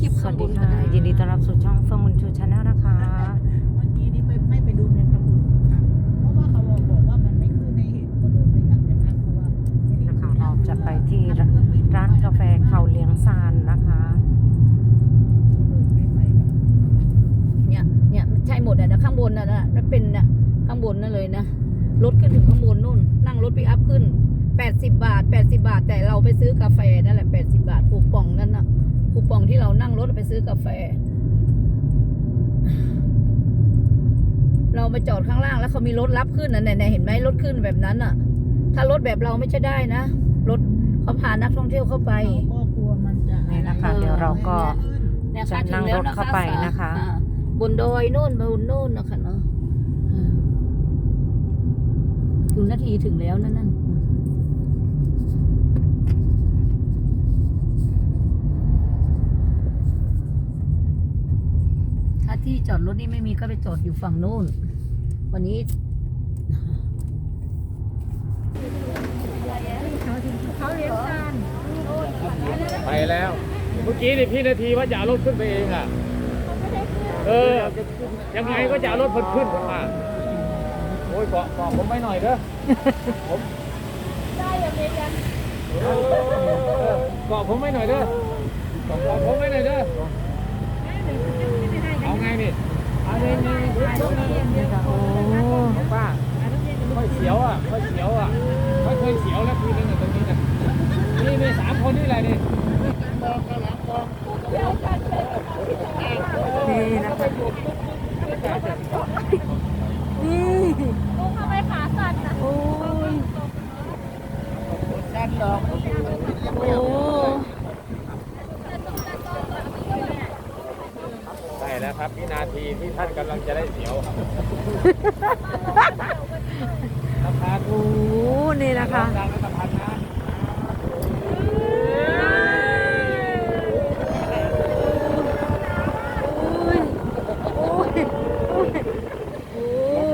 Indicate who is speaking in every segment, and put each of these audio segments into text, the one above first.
Speaker 1: คลิป
Speaker 2: ส
Speaker 1: ข้า
Speaker 2: วั
Speaker 1: ง
Speaker 2: ส
Speaker 1: บ
Speaker 2: ดี
Speaker 1: นก็
Speaker 2: ค่ะ
Speaker 1: ได้
Speaker 2: ยินดีต้อนรับสู่ช่องเฟิร์มุนชูชาแนลนะคะ
Speaker 3: เมื่อกี้นี้ไม่ไม่ไปดูแมงกะพรุนค่ะ เพราะว่าเขาบอกว่ามันไม่ขึ้นในเห็นก็เลยไม่อยากจะนั่งเพราะว่าไม่ได้
Speaker 2: นะคะ เราจะไปที่ร้านกาแฟเขาเลี้ยงซานนะคะ
Speaker 3: ไม่ไปกัน
Speaker 1: เนี่ยเนี่ยใช่หมดอะนะข้างบนน่ะนะนั่นเป็นน่ะข้างบนนั่นเลยนะรถขึ้นถึงข้างบนนู่น นั่งรถปิกอัพขึ้น 80 บาท 80 บาท แต่เราไปซื้อกาแฟนั่นแหละ 80 บาทคูปองนั่นน่ะ คูปองที่เรานั่งรถไปซื้อกาแฟ เรามาจอดข้างล่างแล้วเขามีรถรับขึ้นน่ะไหนๆเห็นไหมรถขึ้นแบบนั้นอะ ถ้ารถแบบเราไม่ใช่ได้นะรถเขาพานักท่องเที่ยวเข้าไป
Speaker 3: เขาก็กลัวมันจะ
Speaker 2: นี่นะคะ เดี๋ยวเราก็
Speaker 1: เนี่ย
Speaker 2: จะ
Speaker 1: ค่ะ
Speaker 2: นั่ง
Speaker 1: ถึแล้ว
Speaker 2: รถเข้าไปนะคะ
Speaker 1: อ่าบนดอยโน่นบนโน่นนะคะเนาะอ่าถึงนาทีถึงแล้วนั่นนั่นถ้า ที่จอดรถนี่ไม่มีก็ไปจอดอยู่ฝั่งโน้น วันนี้
Speaker 4: ไปแล้ว เมื่อกี้นี่พี่นาทีว่าจะเอารถขึ้นไปเองอะ เออ ยังไงก็จะเอารถเพิ่นขึ้นมาโอ้ยเกาะเกาะผมไม่หน่อยเด้อผมได้ยังไงกันเกาะผมไม่หน่อยเด้อเกาะผมไม่หน่อยเด้อ ไงนี่เอาเองนี่
Speaker 2: โอ้
Speaker 4: ป้าค่อยเสียวอะค่อยเสียวอะค่อยเคยเสียวแล้วคืนนึงอะตรงนี้นะนี่มีสามคนนี่แหละนี่
Speaker 2: นี่นะคะนี่โอ้ย
Speaker 1: โอ้
Speaker 4: ใช่แล้วครับวินา ทีที่ท่านกำลังจะได้เสียวราคา
Speaker 2: โอ้นี่นะคะ
Speaker 4: ดังและสำคัญนะ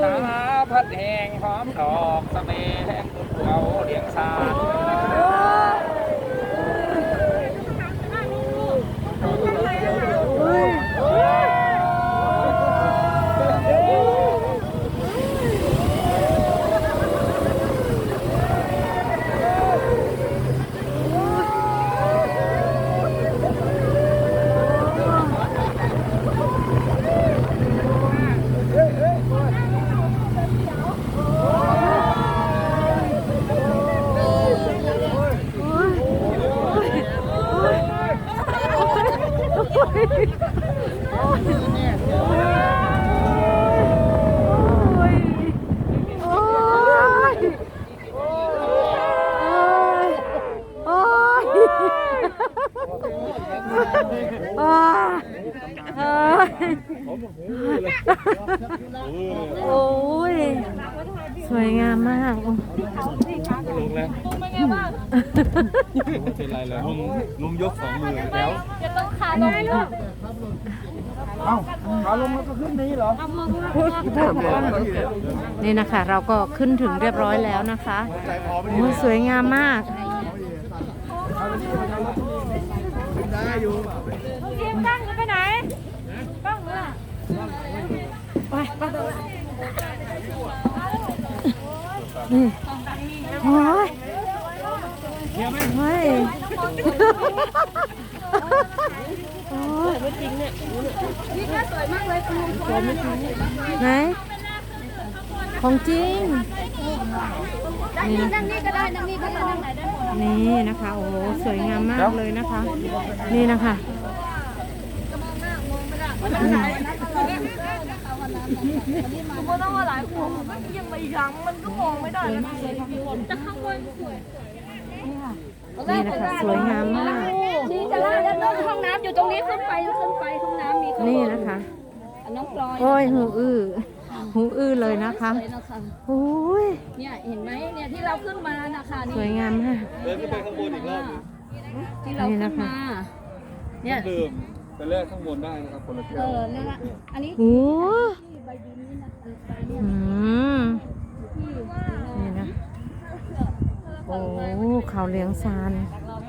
Speaker 4: ตาพัดแหงหอมดอกสะเมงเราเลี้ยงสา
Speaker 2: โอ้ยโอ้ยโอ้ยสวยงามมากโอ้
Speaker 4: ลงแล้วไม่เป็นไรเลยลุงลุงยกสองมือแล้ว
Speaker 2: นี่นะคะ เราก็ขึ้นถึงเรียบร้อยแล้วนะคะโอ้ยสวยงามมาก
Speaker 5: ทีมตั้งจะไปไหนตั้งเลย
Speaker 2: นี่โอ้ยเฮ้ยโอ้ย
Speaker 5: นี่น่าสวยมากเลยคุณลุงสวยมาก
Speaker 2: ไหนของจริง
Speaker 5: นี่นั่งนี่ก็ได้นั่งนี่ก็ได้นั่งไหนได้หมด
Speaker 2: นี่นะคะโอ้โหสวยงามมากเลยนะคะ นี่นะคะ
Speaker 5: ณก็ต้องว่าหลายคนมันยังไปอีกครั้งมันก็มองไม่ได้แล้วแต่ข้างบนสวย
Speaker 2: นี่นะคะสวยงามมาก
Speaker 5: นี่จะไล่แล้วน้องห้องน้ำอยู่ตรงนี้ขึ้นไปขึ้นไปห้องน้ำมีข้างบ
Speaker 2: นี่นะคะ
Speaker 5: น้องพลอย
Speaker 2: โอ้ยหูอื้อหูอื้อเลยนะคะ
Speaker 5: สวยนะคะ
Speaker 2: โอ้ย
Speaker 5: เนี่ยเห็นไหมเนี่ยที่เราขึ้นมานะคะ
Speaker 2: สวย
Speaker 5: นี่
Speaker 2: งามมาก
Speaker 4: เดินขึ้นไปข้างบนอีกรอบ
Speaker 5: ที่เราขึ้นมาเนี่ย
Speaker 4: เดิมไปแรกข้างบนได้นะครับคนละเที่ย
Speaker 5: เอ
Speaker 4: ว
Speaker 5: อนั่นแหละอันนี้
Speaker 2: โอ้
Speaker 5: ที่ใบดินนี่นะเออใบเนี่ย
Speaker 2: อืม
Speaker 5: ที่
Speaker 2: นี่นะ โอ้ เขาเลี้ยงซาน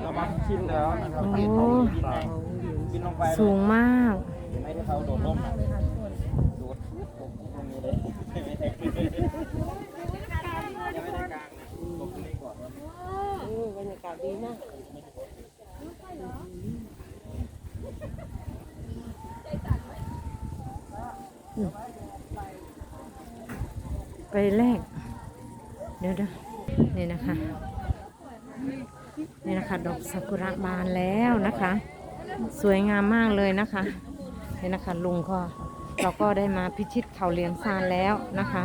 Speaker 4: เรามาชิมแล้วนะครับ
Speaker 2: โอ้
Speaker 4: เบินลงไป
Speaker 2: สูงมาก
Speaker 4: ไม่ได้เขาโดดร่มโดดผมตรงนี้เลยไม่ได้ขึ้นยังไม่ได้กลางลงนี้ก่อน
Speaker 3: บรรยากาศดีมาก
Speaker 2: ไปแรกเดี๋ยวเดี๋ยวนี่นะคะนี่นะ คะดอกซากุระบานแล้วนะคะ สวยงามมากเลยนะคะนี่นะคะลุงก็เราก็ได้มาพิชิตเขาเลียงซานแล้วนะคะ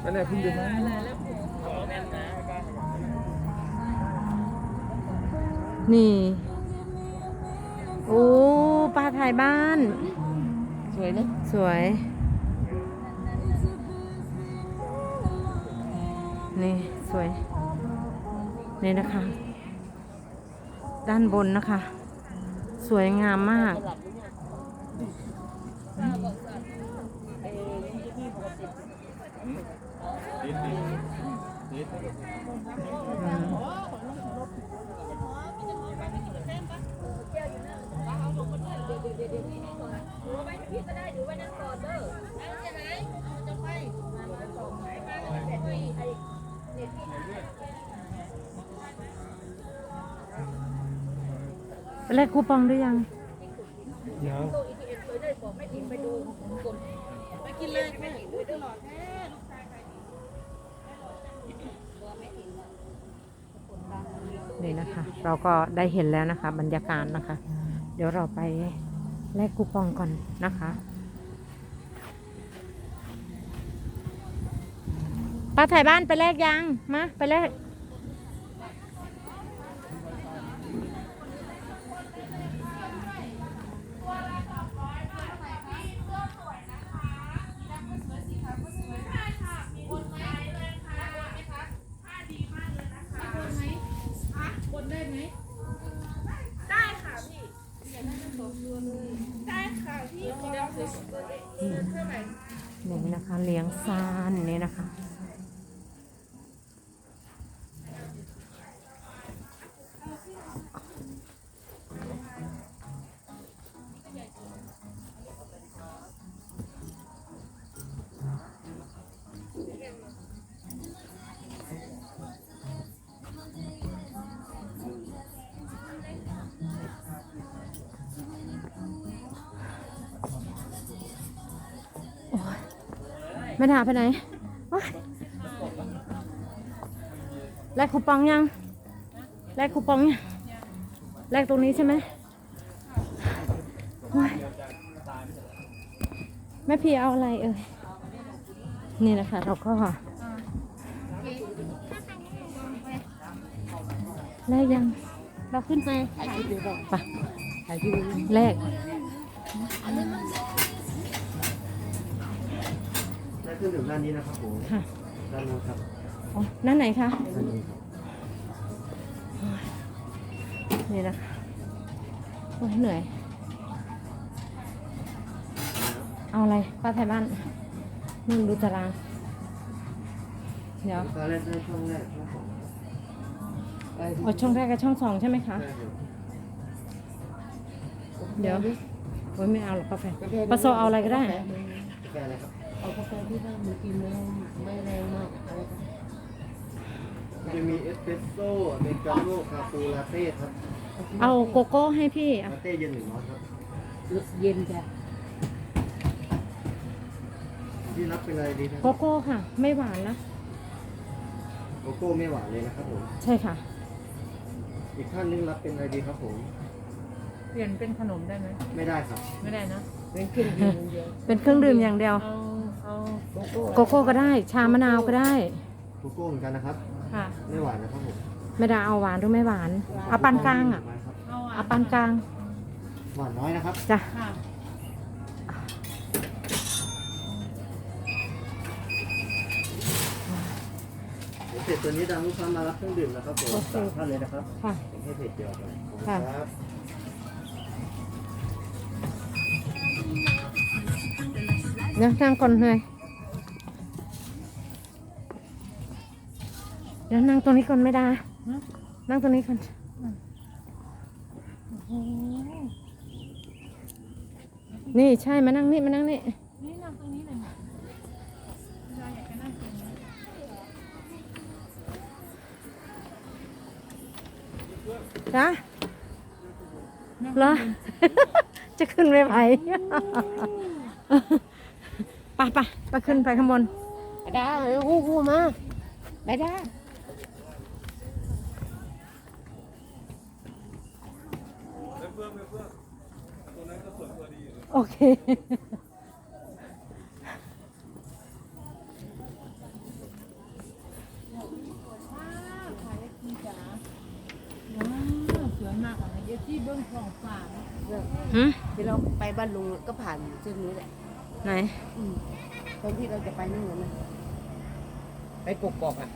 Speaker 4: ไปเลยคุณดูนะ
Speaker 2: นี่โอ้ปลาถ่ายบ้าน
Speaker 3: สวยนะ
Speaker 2: สวย นี่สวย นี่นะคะ ด้านบนนะคะ สวยงามมาก แลกคูปองหรือยังนี่นะคะ เราก็ได้เห็นแล้วนะคะ บรรยากาศนะคะ เดี๋ยวเราไปแลกคูปองก่อนนะคะ ป้าถ่ายบ้านไปแลกยัง มา ไปแลกนี่นะคะ เลี้ยงซานนี่นะคะ ไม่ด่าไปไหนโอ๊ยแลกคูปองยังแลกคูปองยังแลกตรงนี้ใช่ไหมโอ๊ยแม่พี่เอาอะไรเอ่ยนี่นะคะเราก็แลกยังเราขึ้นไปไปแลก
Speaker 6: ได้เค รื่องดื่มด้านนี้นะครับผม
Speaker 2: ค่ะ
Speaker 6: ด้านนู้นครับ
Speaker 2: อ๋อนั่นไหนคะ
Speaker 6: ด้านนู้นครับ
Speaker 2: นี่นะคะโอ้ยเหนื่อย เอาอะไรป้าไทยบ้านนี่ดูตาราง เดี๋ยว
Speaker 6: ตอนแรกได้ช่วงแรกช่วงสอง
Speaker 2: เอาช่องแรกกับช่องสองใช่ไหมคะ
Speaker 6: ได้ครับ
Speaker 2: เดี๋ยวโอ้ยไม่เอาหรอกกาแฟปลาโซเอาอะไรก็ได้
Speaker 6: กาแฟอะไรครับ
Speaker 3: เอากาแฟที่ได้มากินแล้วไม่แรงมากอะไรก็
Speaker 6: จะมีเอสเปรสโซ่อเมริกาโน่คาปูลาเต้ครับ
Speaker 2: เอาโกโก้ให้พี่อะ
Speaker 6: ลาเต้เย็นหนึ่งร้อยครับ
Speaker 3: เย็นจ้ะ
Speaker 6: ที่รับเป็นอะไรดีนะ
Speaker 2: โกโก้ค่ะ ไม่หวานนะ
Speaker 6: โกโก้ไม่หวานเลยนะครับผม
Speaker 2: ใช่ค่ะ
Speaker 6: อีกท่านนึงรับเป็นอะไรดีครับผม
Speaker 3: เปลี่ยนเป็นขนมได้ไหม
Speaker 6: ไม่ได้ครับ
Speaker 3: ไม่ได้นะ เป็นเครื่องดื่มเดียว
Speaker 2: เป็นเครื่องดื่มอย่างเดียว
Speaker 3: เอา เอาโกโก้
Speaker 2: โกโก้ก็ได้ ชามะนาวก็ได้
Speaker 6: โกโก้เหมือนกันนะครับ
Speaker 2: ค่ะ
Speaker 6: ไม่หวานนะครับผม
Speaker 2: ไม่ได้เอาหวานหรือไม่หวานเอาปานกลางอะ
Speaker 6: หวานครับ
Speaker 3: เอา
Speaker 2: เอาปานกลาง
Speaker 6: หวานน้อยนะครับ
Speaker 2: จ้ะ
Speaker 3: ค่ะ
Speaker 6: เสร็จตัวนี้ดังลูกค้ามารับเครื่องดื่มนะครับผมสามท่านเลยนะครับ
Speaker 2: ค่ะ
Speaker 6: ผมให้เพจเดียวกันขอบคุณ
Speaker 2: ค่ะ
Speaker 6: ครับ
Speaker 2: เดี๋ยวนั่งก่อนเลยเดี๋ยวนั่งตรงนี้ก่อนไม่ได้ นั่งตรงนี้ก่อนนี่ใช่มานั่งนี่มานั่งนี่
Speaker 5: นี่นั่งตรงนี้เลยนะยายอยากจะนั่งตรงนี้
Speaker 2: จ้ะเหรอจะขึ้นไปไหว ปไปไปขึ้นไปข้างบน
Speaker 3: ได้ฮู้ฮู้มาได้ได้
Speaker 2: โอเค
Speaker 3: สวยมากอะเดี๋ยวที่เบิ้งของฝ่า
Speaker 2: หืม
Speaker 3: ที่เราไปบ้านลุงก็ผ่านเส้นนี้แหละ
Speaker 2: ไหน
Speaker 3: ตอนที่เราจะไปนู่นนะ
Speaker 4: ไปกกอกอะ